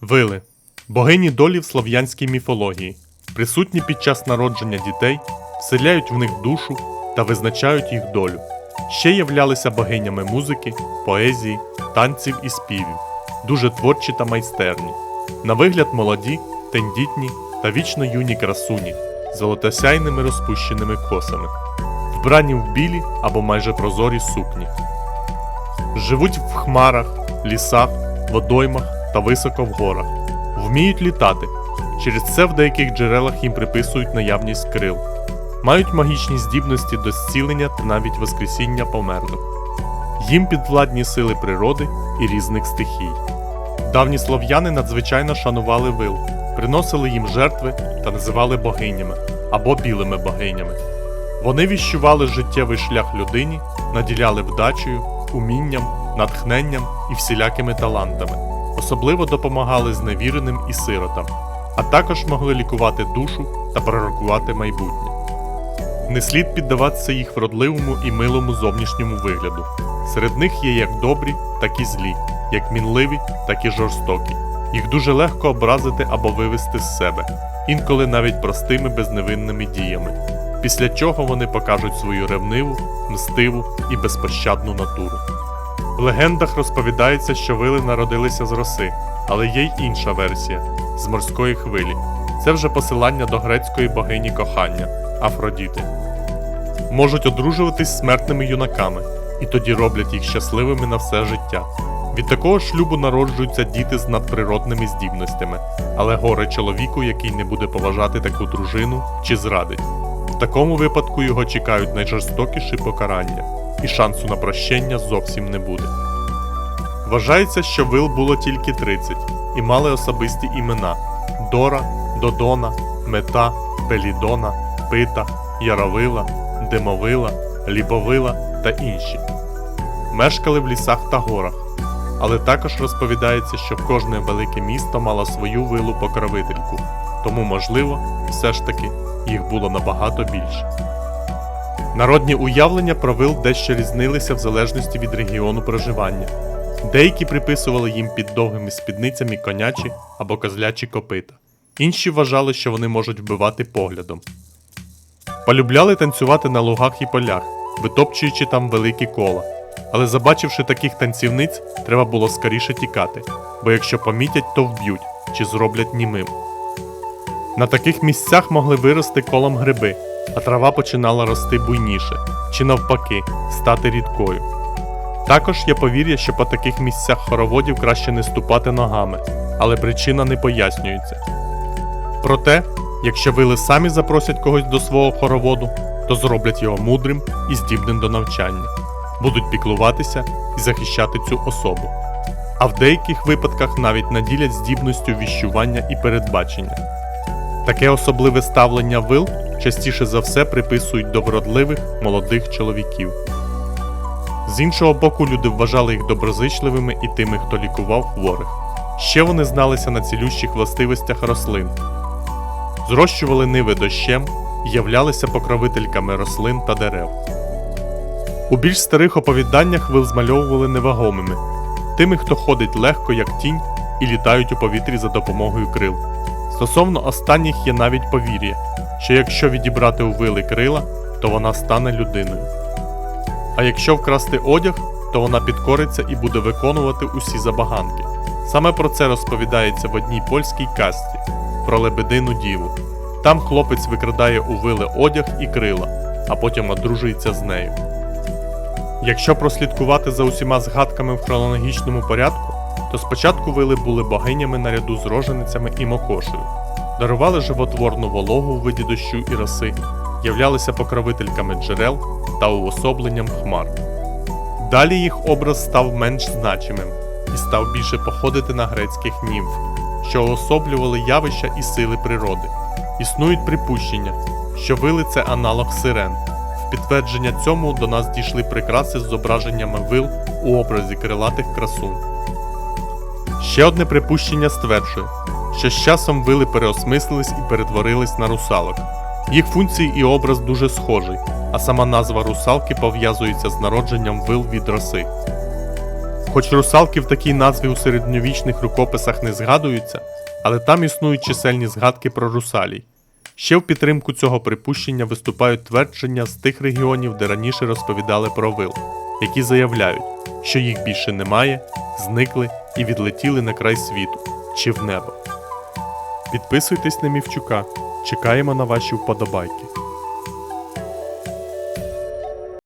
Вили богині долі в слов'янській міфології, присутні під час народження дітей, вселяють в них душу та визначають їх долю. Ще являлися богинями музики, поезії, танців і співів, дуже творчі та майстерні. На вигляд молоді, тендітні та вічно юні красуні золотосяйними розпущеними косами, вбрані в білі або майже прозорі сукні. Живуть в хмарах, лісах, водоймах та високо в горах. Вміють літати. Через це в деяких джерелах їм приписують наявність крил. Мають магічні здібності до зцілення та навіть воскресіння померлих. Їм підвладні сили природи і різних стихій. Давні слов'яни надзвичайно шанували вил, приносили їм жертви та називали богинями або білими богинями. Вони віщували життєвий шлях людині, наділяли вдачею, умінням, натхненням і всілякими талантами, особливо допомагали зневіреним і сиротам, а також могли лікувати душу та пророкувати майбутнє. Не слід піддаватися їх вродливому і милому зовнішньому вигляду. Серед них є як добрі, так і злі, як мінливі, так і жорстокі. Їх дуже легко образити або вивести з себе, інколи навіть простими безневинними діями після чого вони покажуть свою ревниву, мстиву і безпощадну натуру. В легендах розповідається, що вили народилися з роси, але є й інша версія з морської хвилі. Це вже посилання до грецької богині кохання Афродіти. Можуть одружуватись смертними юнаками, і тоді роблять їх щасливими на все життя. Від такого шлюбу народжуються діти з надприродними здібностями, але горе чоловіку, який не буде поважати таку дружину чи зрадить. В такому випадку його чекають найжорстокіші покарання, і шансу на прощення зовсім не буде. Вважається, що вил було тільки 30 і мали особисті імена: Дора, Додона, Мета, Пелідона, Пита, Яровила, Димовила, Лібовила та інші. Мешкали в лісах та горах, але також розповідається, що кожне велике місто мало свою вилу покровительку, тому, можливо, все ж таки їх було набагато більше. Народні уявлення про вил дещо різнилися в залежності від регіону проживання. Деякі приписували їм під довгими спідницями конячі або козлячі копита, інші вважали, що вони можуть вбивати поглядом. Полюбляли танцювати на лугах і полях, витопчуючи там великі кола. Але забачивши таких танцівниць, треба було скоріше тікати, бо якщо помітять, то вб'ють чи зроблять німим. На таких місцях могли вирости колом гриби, а трава починала рости буйніше, чи навпаки, стати рідкою. Також є повір'я, що по таких місцях хороводів краще не ступати ногами, але причина не пояснюється. Проте, якщо вили самі запросять когось до свого хороводу, то зроблять його мудрим і здібним до навчання, будуть піклуватися і захищати цю особу. А в деяких випадках навіть наділять здібністю віщування і передбачення. Таке особливе ставлення вил частіше за все приписують до вродливих молодих чоловіків. З іншого боку, люди вважали їх доброзичливими і тими, хто лікував хворих. Ще вони зналися на цілющих властивостях рослин, зрощували ниви дощем і являлися покровительками рослин та дерев. У більш старих оповіданнях вил змальовували невагомими, тими, хто ходить легко, як тінь, і літають у повітрі за допомогою крил. Стосовно останніх є навіть повір'я, що якщо відібрати у вили крила, то вона стане людиною. А якщо вкрасти одяг, то вона підкориться і буде виконувати усі забаганки. Саме про це розповідається в одній польській казці про лебедину діву. Там хлопець викрадає у вили одяг і крила, а потім одружується з нею. Якщо прослідкувати за усіма згадками в хронологічному порядку, то спочатку вили були богинями наряду з роженицями і мокошею, дарували животворну вологу у виді дощу і роси, являлися покровительками джерел та уособленням хмар. Далі їх образ став менш значимим і став більше походити на грецьких німф, що уособлювали явища і сили природи. Існують припущення, що вили це аналог сирен. В підтвердження цьому до нас дійшли прикраси з зображеннями вил у образі крилатих красунь. Ще одне припущення стверджує, що з часом вили переосмислились і перетворились на русалок. Їх функції і образ дуже схожий, а сама назва русалки пов'язується з народженням вил від роси. Хоч русалки в такій назві у середньовічних рукописах не згадуються, але там існують чисельні згадки про русалій. Ще в підтримку цього припущення виступають твердження з тих регіонів, де раніше розповідали про вил, які заявляють, що їх більше немає, зникли і відлетіли на край світу чи в небо. Підписуйтесь на Мівчука, чекаємо на ваші вподобайки.